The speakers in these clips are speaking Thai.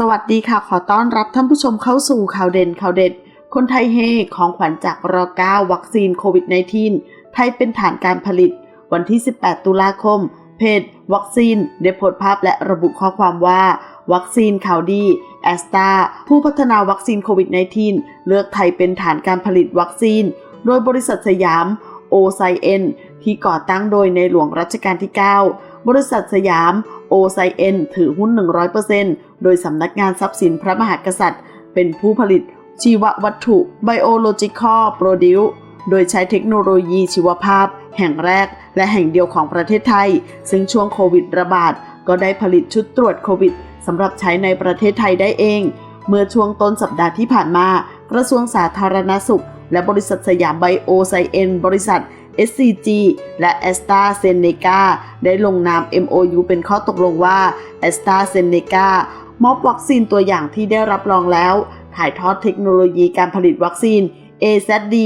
สวัสดีค่ะ ขอต้อนรับท่านผู้ชมเข้าสู่ข่าวเด่นข่าวเด็ด คนไทยเฮของขวัญจากรอ9วัคซีนโควิด -19 ไทยเป็นฐานการผลิต วันที่ 18 ตุลาคม เพจ วัคซีนได้โพสต์ภาพและระบุข้อความว่า วัคซีนข่าวดีแอสตาผู้พัฒนาวัคซีนโควิด -19 เลือกไทยเป็นฐานการผลิตวัคซีน โดยบริษัทสยามโอไซเอ็นที่ก่อตั้งโดยในหลวงรัชกาลที่ 9 บริษัทสยาม โอไซเอ็นถือหุ้น 100%โดยสำนักงานทรัพย์สินพระมหากษัตริย์ เป็นผู้ผลิตชีววัตถุ Biological Produce โดยใช้เทคโนโลยีชีวภาพ แห่งแรกและแห่งเดียวของประเทศไทย ซึ่งช่วงโควิดระบาด ก็ได้ผลิตชุดตรวจโควิดสำหรับใช้ในประเทศไทยได้เอง เมื่อช่วงต้นสัปดาห์ที่ผ่านมา กระทรวงสาธารณสุข และบริษัทสยามไบโอไซเอ็นบริษัท SCG และ a s t r a z เซ e c a ได้ลงนาม MOU เป็นข้อตกลงว่า a s t r a z เซ e c a มอบวัคซีนตัวอย่างที่ได้รับรองแล้ว ถ่ายทอดเทคโนโลยีการผลิตวัคซีน AZD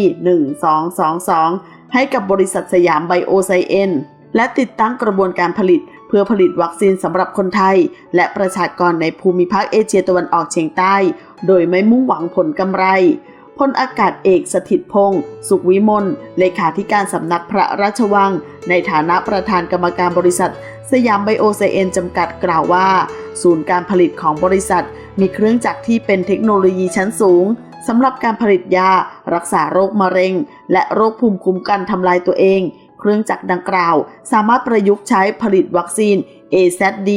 1222 ให้กับบริษัทสยามไบโอไซเอ็นและติดตั้งกระบวนการผลิต เพื่อผลิตวัคซีนสำหรับคนไทย และประชากรในภูมิภาคเอเชียตะวันออกเฉียงใต้ โดยไม่มุ่งหวังผลกำไร พลอากาศเอกสถิตพงศ์สุขวิมลเลขาธิการสำนักพระราชวัง ในฐานะประธานกรรมการบริษัท สยามไบโอไซเอนจำกัดกล่าวว่า ศูนย์การผลิตของบริษัท มีเครื่องจักรที่เป็นเทคโนโลยีชั้นสูงสำหรับการผลิตยา รักษาโรคมะเร็ง และโรคภูมิคุ้มกันทำลายตัวเอง เครื่องจักรดังกล่าว สามารถประยุกต์ใช้ผลิตวัคซีน AZD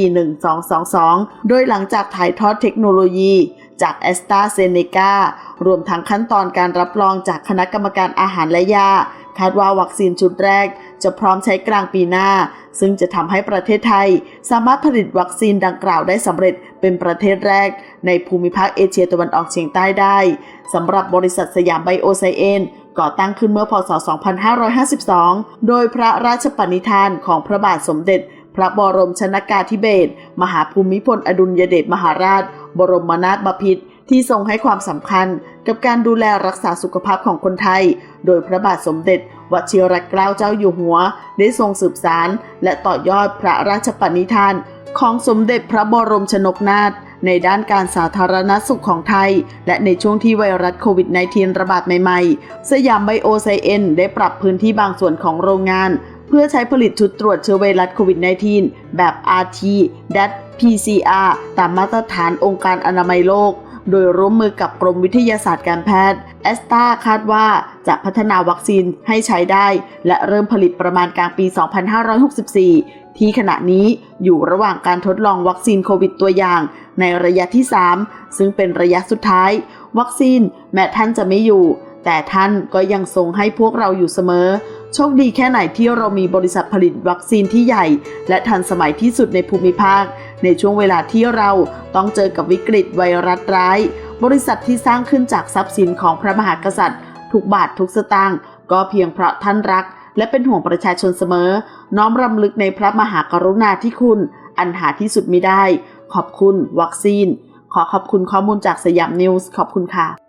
1222 โดยหลังจากถ่ายทอดเทคโนโลยี จาก a s t r a z เซ e c a รวมทั้งขั้นตอนการรับรองจากคณะกรรมการอาหารและยา คาดว่าวัคซีนชุดแรกจะพร้อมใช้กลางปีหน้า ซึ่งจะทำให้ประเทศไทย สามารถผลิตวัคซีนดังกล่าวได้สำเร็จเป็นประเทศแรก ในภูมิภาคเอเชียตะวันออกเฉียงใต้ได้สำหรับบริษัทสยามไบโอไซเอนก่อตั้งขึ้นเมื่อพศ 2552 โดยพระราชปณิธานของพระบาทสมเด็จ พระบรมชนากาธิเบศรมหาภูมิพลอดุลยเดชมหาราช บรมนาถบพิตรที่ทรงให้ความสำคัญกับการดูแลรักษาสุขภาพของคนไทย โดยพระบาทสมเด็จวชิรเกล้าเจ้าอยู่หัว ได้ทรงสืบสารและต่อยอดพระราชปณิธาน ของสมเด็จพระบรมชนกนาถในด้านการสาธารณสุขของไทย และในช่วงที่ไวรัสโควิด -19 ระบาดใหม่ ๆ สยามไบโอไซเอ็นได้ปรับพื้นที่บางส่วนของโรงงาน พื่อใช้ผลิตชุดตรวจเชื้อไวรัสโควิด -19 แบบ rt pcr ตามมาตรฐานองค์การอนามัยโลก โดยร่วมมือกับกรมวิทยาศาสตร์การแพทย์แอสตาคาดว่าจะพัฒนาวัคซีนให้ใช้ได้ และเริ่มผลิตประมาณกลางปี 2564 ที่ขณะนี้อยู่ระหว่างการทดลองวัคซีนโควิดตัวอย่าง ในระยะที่ 3 ซึ่งเป็นระยะสุดท้าย วัคซีนแม้ท่านจะไม่อยู่ แต่ท่านก็ยังทรงให้พวกเราอยู่เสมอ โชคดีแค่ไหนที่เรามีบริษัทผลิตวัคซีนที่ใหญ่ และทันสมัยที่สุดในภูมิภาค ในช่วงเวลาที่เราต้องเจอกับวิกฤตไวรัสร้าย บริษัทที่สร้างขึ้นจากทรัพย์สินของพระมหากษัตริย์ ทุกบาททุกสตางค์ก็เพียงเพราะท่านรัก และเป็นห่วงประชาชนเสมอ น้อมรำลึกในพระมหากรุณาธิคุณ อันหาที่สุดมิได้ ขอบคุณ วัคซีน ขอขอบคุณข้อมูลจากสยามนิวส์ขอบคุณค่ะ